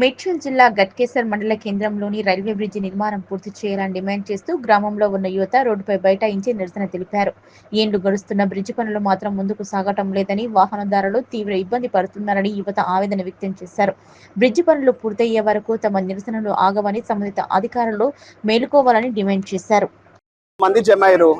మేడ్చల్ జిల్లా గట్కేసర్ మండల కేంద్రంలోని రైల్వే బ్రిడ్జి నిర్మాణం పూర్తి చేయాలని డిమాండ్ చేస్తూ గ్రామంలో ఉన్న యువత రోడ్డుపై బైఠాయించి నిరసన తెలిపారు. ఏండ్లు గడుస్తున్న బ్రిడ్జి పనులు మాత్రం ముందుకు సాగటం లేదని వాహనదారులు తీవ్ర ఇబ్బంది పడుతున్నారని యువత ఆవేదన వ్యక్తం చేశారు. బ్రిడ్జి పనులు పూర్తయ్యే వరకు తమ నిరసనలు ఆగవని సంబంధిత అధికారులు మేలుకోవాలని డిమాండ్ చేశారు. మంది జమ అయ్యారు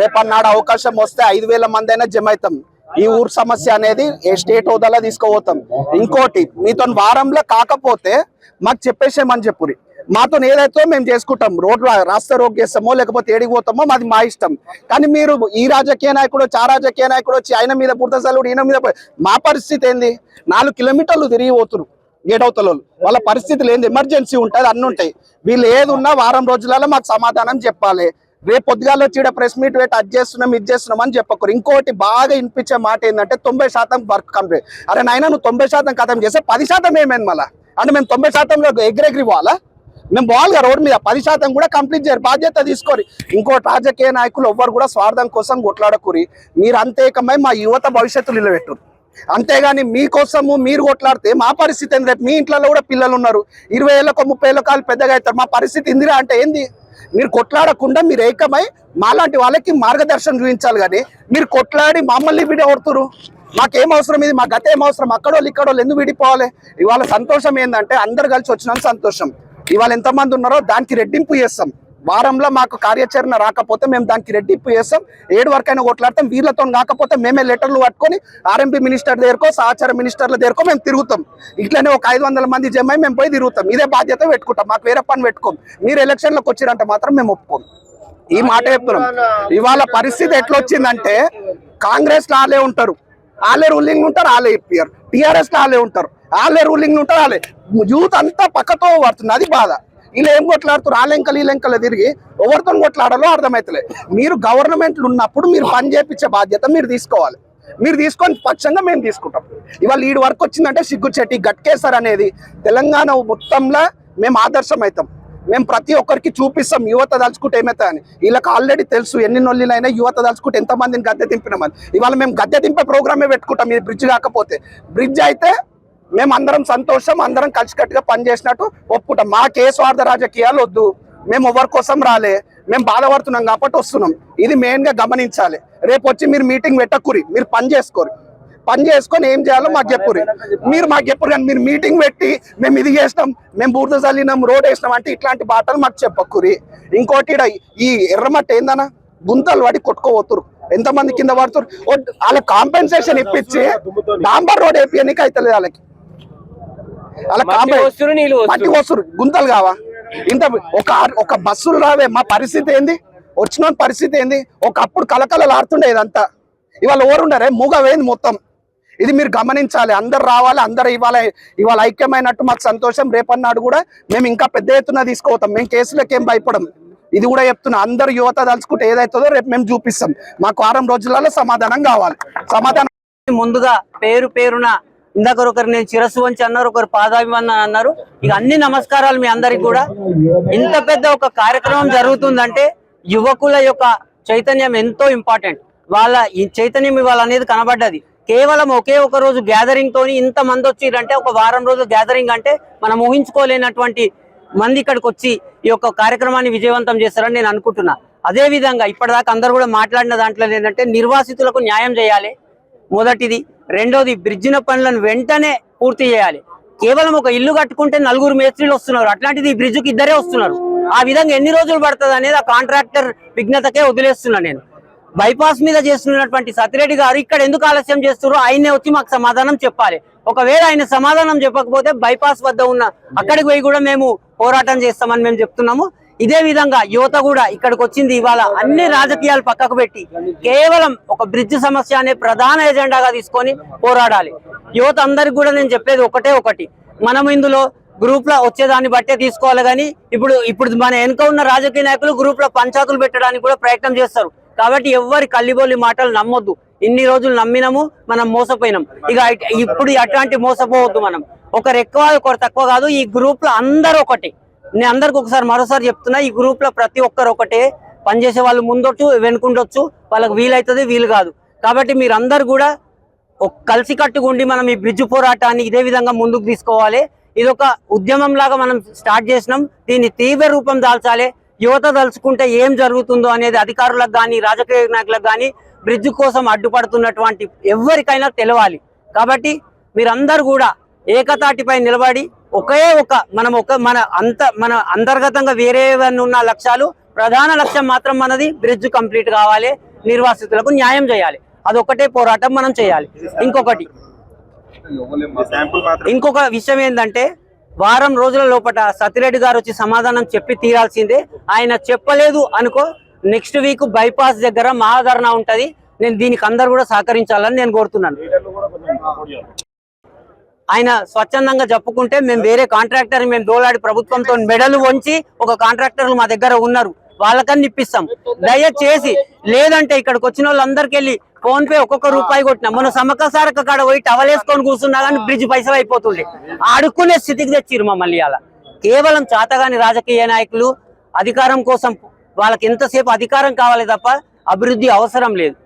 రేపన్నాడు అవకాశం వస్తే ఐదు వేల మంది అయినా జమ అవుతాం ఈ ఊరు సమస్య అనేది ఏ స్టేట్ హోదాలో తీసుకుపోతాం. ఇంకోటి మీతో వారంలో కాకపోతే మాకు చెప్పేసేమని చెప్పురి మాతో ఏదైతే మేము చేసుకుంటాం రోడ్లు రాస్తా రోగ్ చేస్తామో లేకపోతే ఏడికి పోతామో మాది మా ఇష్టం. కానీ మీరు ఈ రాజకీయ నాయకుడు చా రాజకీయ నాయకుడు వచ్చి ఆయన మీద పుడతసలుడు ఈయన మీద మా పరిస్థితి ఏంది? నాలుగు కిలోమీటర్లు తిరిగి పోతురు గేట్ వాళ్ళు. వాళ్ళ పరిస్థితులు ఏంది? ఎమర్జెన్సీ ఉంటుంది అన్ని ఉంటాయి వీళ్ళు ఏది ఉన్నా వారం రోజులలో మాకు సమాధానం చెప్పాలి. రేపు పొద్దుగాల వచ్చి ప్రెస్ మీట్ పెట్టి అది చేస్తున్నాం ఇది చేస్తున్నాం అని చెప్పకూరు ఇంకోటి బాగా వినిపించే మాట ఏంటంటే తొంభై శాతం వర్క్ కంప్లీట్. అరే నాయన నువ్వు తొంభై శాతం కథం చేస్తే పది శాతం ఏమైంది మళ్ళీ? అంటే మేము తొంభై శాతంలో ఎగ్రెగ్రి పోవాలా? మేము బాగా రోడ్ మీద. పది శాతం కూడా కంప్లీట్ చేయరు బాధ్యత తీసుకోరి. ఇంకోటి రాజకీయ నాయకులు ఎవ్వరు కూడా స్వార్థం కోసం కొట్లాడకూరి. మీరు అంతేకమై మా యువత భవిష్యత్తు నిలబెట్టురు. అంతేగాని మీకోసము మీరు కొట్లాడితే మా పరిస్థితి ఏంది? రేపు మీ ఇంట్లో కూడా పిల్లలు ఉన్నారు. ఇరవై ఏళ్ళకో ముప్పై ఏళ్ళ కాలు పెద్దగా అవుతారు. మా పరిస్థితి ఇందిరా అంటే ఏంది? మీరు కొట్లాడకుండా మీరు ఏకమై మాలాంటి వాళ్ళకి మార్గదర్శనం చూపించాలి కానీ మీరు కొట్లాడి మమ్మల్ని విడగొడుతురు. మాకేం అవసరం ఇది? మా గత ఏం అవసరం? అక్కడోళ్ళు ఇక్కడోళ్ళు ఎందుకు విడిపోవాలి? ఇవాళ సంతోషం ఏంటంటే అందరు కలిసి వచ్చినాం సంతోషం. ఇవాళ ఎంతమంది ఉన్నారో దానికి రెట్టింపు చేస్తాం. వారంలో మాకు కార్యాచరణ రాకపోతే మేము దానికి రెడ్డిప్పు చేస్తాం. ఏడు వరకైనా కొట్లాడతాం. వీళ్ళతో కాకపోతే మేమే లెటర్లు పట్టుకొని ఆర్ఎంపీ మినిస్టర్ దగ్గరకో సహచార మినిస్టర్ల దగ్గరకో మేము తిరుగుతాం. ఇట్లనే ఒక ఐదు వందల మంది జమ్మై అయి మేము పోయి తిరుగుతాం. ఇదే బాధ్యత పెట్టుకుంటాం. మాకు వేరే పని పెట్టుకోం. మీరు ఎలక్షన్లకు వచ్చిరంటే మాత్రం మేము ఒప్పుకోం. ఈ మాట చెప్తున్నాం. ఇవాళ పరిస్థితి ఎట్లొచ్చిందంటే కాంగ్రెస్ లాలే ఉంటారు. వాళ్ళే రూలింగ్ ఉంటారు వాళ్ళే ఇప్పారు టిఆర్ఎస్ లాలే ఉంటారు. వాళ్ళే రూలింగ్ ఉంటారు వాళ్ళే యూత్ అంతా పక్కతో పడుతుంది. అది బాధ. వీళ్ళు ఏం కొట్లాడుతారు ఆ లెంకలు ఈ లెంకలు తిరిగి ఎవరితో కొట్లాడాలో అర్థమవుతలే మీరు గవర్నమెంట్లు ఉన్నప్పుడు మీరు పని చేపించే బాధ్యత మీరు తీసుకోవాలి. మీరు తీసుకొని పక్షంగా మేము తీసుకుంటాం. ఇవాళ ఈడు వరకు వచ్చిందంటే సిగ్గు చెట్టి గట్కేసర్ అనేది తెలంగాణ మొత్తంలో మేము ఆదర్శం అవుతాం మేము ప్రతి ఒక్కరికి చూపిస్తాం యువత దలుచుకుంటే ఏమవుతా అని. వీళ్ళకి ఆల్రెడీ తెలుసు ఎన్ని నొల్లిలైనా యువత దలుచుకుంటే ఎంతమందిని గద్దె దింపినామని. ఇవాళ మేము గద్దె దింపే ప్రోగ్రామే పెట్టుకుంటాం ఇది బ్రిడ్జ్ కాకపోతే. బ్రిడ్జ్ అయితే మేము అందరం సంతోషం అందరం కలిసికట్టుగా పనిచేసినట్టు ఒప్పుకుంటాం. మాకే స్వార్థ రాజకీయాలు వద్దు. మేము ఎవరి కోసం రాలే. మేము బాధపడుతున్నాం కాబట్టి వస్తున్నాం. ఇది మెయిన్గా గమనించాలి. రేపు వచ్చి మీరు మీటింగ్ పెట్టకురి. మీరు పని చేసుకోరు. పని చేసుకొని ఏం చేయాలో మాకు చెప్పురి. మీరు మాకు చెప్పురు కానీ మీరు మీటింగ్ పెట్టి మేము ఇది చేసినాం మేము బూర్ద చల్లినాం రోడ్ వేసినాం అంటే ఇట్లాంటి బాటలు మాకు చెప్పకురి. ఇంకోటి ఈ ఎర్రమట్టి ఏందన్నా? గుంతలు పడి కొట్టుకోపోతురు ఎంతమంది కింద పడుతురు? వాళ్ళ కాంపెన్సేషన్ ఇప్పించి డాంబర్ రోడ్ వేపియనికి అవుతలేదు వాళ్ళకి. కాంపె- వస్తురు మట్టి గుంతలు కావా? ఇంత ఒక ఒక బస్సులు రావే మా పరిస్థితి ఏంది? వచ్చిన పరిస్థితి ఏంది? ఒకప్పుడు కలకలలు ఆడుతుండే ఇదంతా. ఇవాళ ఎవరుండరే? మూగ వేయింది మొత్తం. ఇది మీరు గమనించాలి. అందరు రావాలి అందరు ఇవాళ ఇవాళ ఐక్యమైనట్టు మాకు సంతోషం. రేపన్నాడు కూడా మేము ఇంకా పెద్ద ఎత్తున తీసుకోతాం మేము కేసులకు ఏం భయపడం. ఇది కూడా చెప్తున్నా. అందరు యువత తలుచుకుంటే ఏదైతుందో రేపు మేము చూపిస్తాం. మాకు వారం రోజులలో సమాధానం కావాలి. సమాధానం ముందుగా పేరు పేరున ఇందాక ఒకరు నేను శిరస్సు వంచి అన్నారు ఒకరు పాదాభివందన అన్నారు. ఇక అన్ని నమస్కారాలు మీ అందరికి కూడా. ఇంత పెద్ద ఒక కార్యక్రమం జరుగుతుందంటే యువకుల యొక్క చైతన్యం ఎంతో ఇంపార్టెంట్ వాళ్ళ ఈ చైతన్యం ఇవాళ అనేది కనబడ్డది. కేవలం ఒకే ఒక రోజు గ్యాదరింగ్ తోని ఇంత మంది వచ్చిరంటే ఒక వారం రోజు గ్యాదరింగ్ అంటే మనం ఊహించుకోలేనటువంటి మంది ఇక్కడికి వచ్చి ఈ యొక్క కార్యక్రమాన్ని విజయవంతం చేస్తారని నేను అనుకుంటున్నా. అదే విధంగా ఇప్పటిదాకా అందరు కూడా మాట్లాడిన దాంట్లో ఏంటంటే నిర్వాసితులకు న్యాయం చేయాలి. మొదటిది. రెండోది బ్రిడ్జిన పనులను వెంటనే పూర్తి చేయాలి. కేవలం ఒక ఇల్లు కట్టుకుంటే నలుగురు మేస్త్రీలు వస్తున్నారు. అట్లాంటిది ఈ బ్రిడ్జ్కి ఇద్దరే వస్తున్నారు. ఆ విధంగా ఎన్ని రోజులు పడుతుంది అనేది ఆ కాంట్రాక్టర్ విఘ్నతకే వదిలేస్తున్నా నేను. బైపాస్ మీద చేస్తున్నటువంటి సతిరెడ్డి గారు ఇక్కడ ఎందుకు ఆలస్యం చేస్తున్నారు ఆయనే వచ్చి మాకు సమాధానం చెప్పాలి. ఒకవేళ ఆయన సమాధానం చెప్పకపోతే బైపాస్ వద్ద ఉన్న అక్కడికి పోయి కూడా మేము పోరాటం చేస్తామని మేము చెప్తున్నాము. ఇదే విధంగా యువత కూడా ఇక్కడికి వచ్చింది ఇవాళ అన్ని రాజకీయాలు పక్కకు పెట్టి కేవలం ఒక బ్రిడ్జ్ సమస్య అనే ప్రధాన ఎజెండాగా తీసుకొని పోరాడాలి. యువత అందరికి కూడా నేను చెప్పేది ఒకటే ఒకటి. మనం ఇందులో గ్రూప్లో వచ్చేదాన్ని బట్టే తీసుకోవాలి కానీ ఇప్పుడు ఇప్పుడు మన వెనుక ఉన్న రాజకీయ నాయకులు గ్రూప్లో పంచాయతీలు పెట్టడానికి కూడా ప్రయత్నం చేస్తారు. కాబట్టి ఎవ్వరి కల్లిబోలి మాటలు నమ్మొద్దు. ఇన్ని రోజులు నమ్మినాము మనం మోసపోయినాం. ఇక ఇప్పుడు అట్లాంటి మోసపోవద్దు మనం. ఒకరు ఎక్కువ ఒకరు తక్కువ కాదు ఈ గ్రూప్లో అందరూ ఒకటి. నేను అందరికి ఒకసారి మరోసారి చెప్తున్నా ఈ గ్రూప్లో ప్రతి ఒక్కరు ఒకటే. పనిచేసే వాళ్ళు ముందొచ్చు వెనుకుండొచ్చు. వాళ్ళకి వీలైతుంది వీలు కాదు. కాబట్టి మీరందరూ కూడా ఒక కలిసి కట్టుకుండి మనం ఈ బ్రిడ్జ్ పోరాటాన్ని ఇదే విధంగా ముందుకు తీసుకోవాలి. ఇది ఒక ఉద్యమం లాగా మనం స్టార్ట్ చేసినాం. దీన్ని తీవ్ర రూపం దాల్చాలి. యువత దలుచుకుంటే ఏం జరుగుతుందో అనేది అధికారులకు కానీ రాజకీయ నాయకులకు కానీ బ్రిడ్జ్ కోసం అడ్డుపడుతున్నటువంటి ఎవరికైనా తెలవాలి. కాబట్టి మీరందరూ కూడా ఏకతాటిపై నిలబడి ఒకే ఒక మనం ఒక మన అంత మన అంతర్గతంగా వేరే ఉన్న లక్ష్యాలు ప్రధాన లక్ష్యం మాత్రం మనది బ్రిడ్జ్ కంప్లీట్ కావాలి నిర్వాసితులకు న్యాయం చేయాలి. అదొకటే పోరాటం మనం చేయాలి. ఇంకొకటి. ఇంకొక విషయం ఏంటంటే వారం రోజుల లోపల సతిరెడ్డి గారు వచ్చి సమాధానం చెప్పి తీరాల్సిందే. ఆయన చెప్పలేదు అనుకో నెక్స్ట్ వీక్ బైపాస్ దగ్గర మహాధరణ ఉంటుంది. నేను దీనికి అందరు కూడా సహకరించాలని నేను కోరుతున్నాను. ఆయన స్వచ్ఛందంగా చెప్పుకుంటే మేము వేరే కాంట్రాక్టర్ మేము దోలాడి ప్రభుత్వంతో మెడలు వంచి ఒక కాంట్రాక్టర్లు మా దగ్గర ఉన్నారు. వాళ్ళకని ఇప్పిస్తాం. దయచేసి లేదంటే ఇక్కడికి వచ్చిన వాళ్ళందరికి వెళ్ళి ఫోన్ పే ఒక్కొక్క రూపాయి కొట్టినా. మన సమక సారక కాడ పోయి టవల్ వేసుకొని కూర్చున్నా కానీ బ్రిడ్జ్ పైసలు అయిపోతుండే. ఆడుకునే స్థితికి తెచ్చిరు మమ్మల్ని అలా కేవలం చాతగాని రాజకీయ నాయకులు అధికారం కోసం వాళ్ళకి ఎంతసేపు అధికారం కావాలి తప్ప అభివృద్ధి అవసరం లేదు.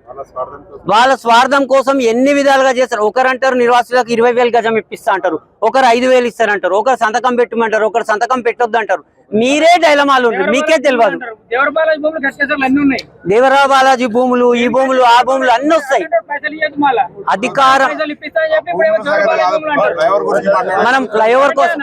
వాళ్ళ స్వార్థం కోసం. ఎన్ని విధాలుగా చేస్తారు? ఒకరంటారు నిర్వాసులకు ఇరవై వేలు గజం ఇప్పిస్తా అంటారు. ఒకరు ఐదు వేలు ఇస్తారంటారు. ఒకరు సంతకం పెట్టమంటారు. ఒకరు సంతకం పెట్టొద్దు అంటారు మీరే డైలమాలు ఉంటారు మీకే తెలియదు దేవర బాలాజీ భూములు కట్టేసారు అన్ని ఉన్నాయి. దేవరా బాలాజీ భూములు ఈ భూములు ఆ భూములు అన్ని వస్తాయి. అధికారం. అంటారు? మనం ఫ్లైఓవర్ కోసం